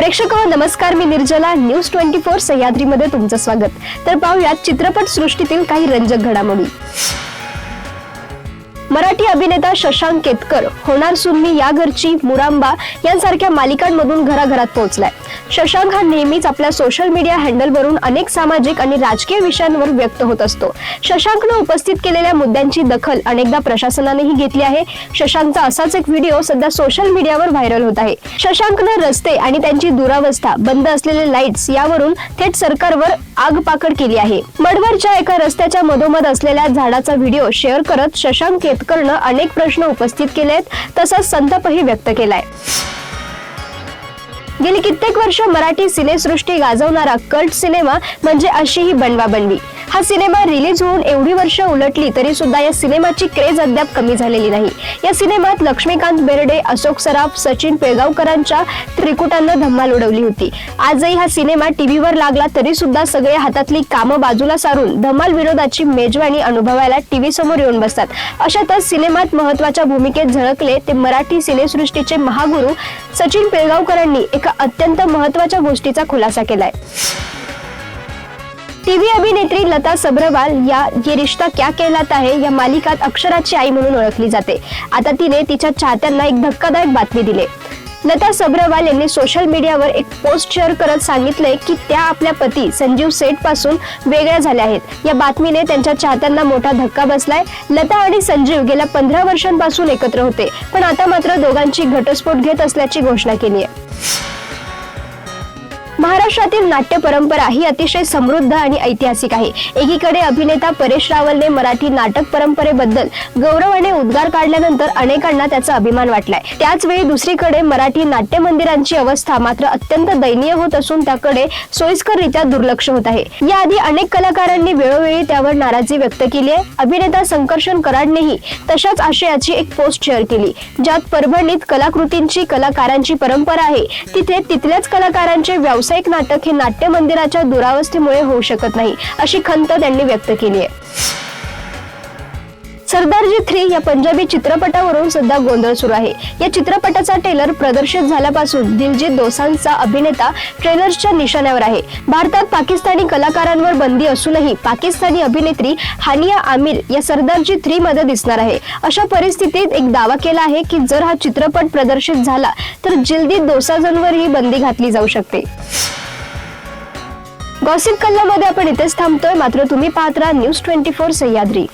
प्रेक्षक नमस्कार मी निर्जला. न्यूज ट्वेंटी फोर सह्याद्रीमध्ये तुमचं स्वागत. तर पाहूयात चित्रपट सृष्टीतील काही रंजक घडामोडी. मराठी अभिनेता शशांक केतकर होणार सुन्नी या घरची मुरांबा यांसारख्या मालिकांमधून घराघरात पोहोचलाय. शशांक हा नेहमीच आपल्या सोशल मीडिया हँडलवरून अनेक सामाजिक आणि राजकीय विषयांवर व्यक्त होत असतो. शशांकनं उपस्थित केलेल्या मुद्द्यांची दखल अनेकदा प्रशासनानेही घेतली आहे. शशांकचा असाच एक व्हिडिओ सध्या सोशल मीडियावर व्हायरल होत आहे. शशांकनं रस्ते आणि त्यांची दुरावस्था बंद असलेले लाईट्स यावरून थेट सरकारवर आगपाकड केली आहे. मडवरच्या एका रस्त्याच्या मधोमध असलेल्या झाडाचा व्हिडिओ शेअर करत शशांक केतकरनं अनेक प्रश्न उपस्थित केलेत तसंच संतापही व्यक्त केलाय. गेली कित्येक वर्ष मराठी सिनेसृष्टी गाजवणारा कल्ट सिनेमा म्हणजे अशी ही बनवा बनवी हा सिनेमा रिलीज होऊन एवढी वर्ष उलटली तरी सुद्धा या सिनेमाची क्रेज अद्याप कमी झालेली नाही. या सिनेमात लक्ष्मीकांत बेर्डे अशोक सराफ सचिन पिळगावकरांच्या त्रिकुटांना धम्माल उडवली होती. आजही हा सिनेमा टीव्हीवर लागला तरी सुद्धा सगळे हातातली कामं बाजूला सारून धमाल विरोधाची मेजवानी अनुभवायला टीव्ही समोर येऊन बसतात. अशातच सिनेमात महत्त्वाच्या भूमिकेत झळकले ते मराठी सिनेसृष्टीचे महागुरु सचिन पिळगावकरांनी एका अत्यंत महत्त्वाच्या गोष्टीचा खुलासा केलाय. टीव्ही अभिनेत्री लता सबरवाल या ये रिश्ता क्या कहलाता है या मालिकात अक्षराची आई म्हणून ओळखली जाते. आता तिने तिच्या चाहत्यांना एक धक्कादायक बातमी दिली. लता सबरवाल यांनी सोशल मीडियावर एक पोस्ट शेअर करत सांगितलंय की त्या आपल्या पती संजीव सेठपासून वेगळ्या झाल्या आहेत. या बातमीने त्यांच्या चाहत्यांना मोठा धक्का बसलाय. लता आणि संजीव गेल्या पंधरा वर्षांपासून एकत्र होते पण आता मात्र दोघांची घटस्फोट घेत असल्याची घोषणा केली आहे. महाराष्ट्रातील नाट्य परंपरा ही अतिशय समृद्ध आणि ऐतिहासिक आहे. एकीकडे अभिनेता परेश रावलने मराठी नाटक परंपरेबद्दल गौरवाने उद्गार काढल्यानंतर अनेकांना त्याचा अभिमान वाटलाय. त्याच वेळी दुसरीकडे मराठी नाट्य मंदिरांची अवस्था मात्र अत्यंत दयनीय होत असून त्याकडे सोयीस्कररित्या दुर्लक्ष होत आहे. याआधी अनेक कलाकारांनी वेळोवेळी त्यावर नाराजी व्यक्त केली आहे. अभिनेता संकर्षण कराडनेही तशाच आशयाची एक पोस्ट शेअर केली. ज्यात परभणीत कलाकृतींची कलाकारांची परंपरा आहे. तिथे तिथल्याच कलाकारांचे व्यावसायिक नाटक हे नाट्य मंदिराच्या दुरावस्थेमुळे होऊ शकत नाही अशी खंत त्यांनी व्यक्त केली आहे. सरदारजी थ्री या पंजाबी चित्रपटावरून सध्या गोंधळ सुरू आहे. या चित्रपटाचा ट्रेलर प्रदर्शित झाल्यापासून दिलजीत दोसांचा अभिनेता ट्रेलर्सच्या निशाण्यावर आहे. भारतात पाकिस्तानी कलाकारांवर बंदी असूनही पाकिस्तानी अभिनेत्री हानिया आमिर या सरदारजी थ्री मध्ये दिसणार आहे. अशा परिस्थितीत एक दावा केला आहे की जर हा चित्रपट प्रदर्शित झाला तर जिलदीत दोसांजवर ही बंदी घातली जाऊ शकते. गॉसिप कल्लामध्ये आपण इथेच थांबतोय. मात्र तुम्ही पाहत राहा न्यूज ट्वेंटी फोर सह्याद्री.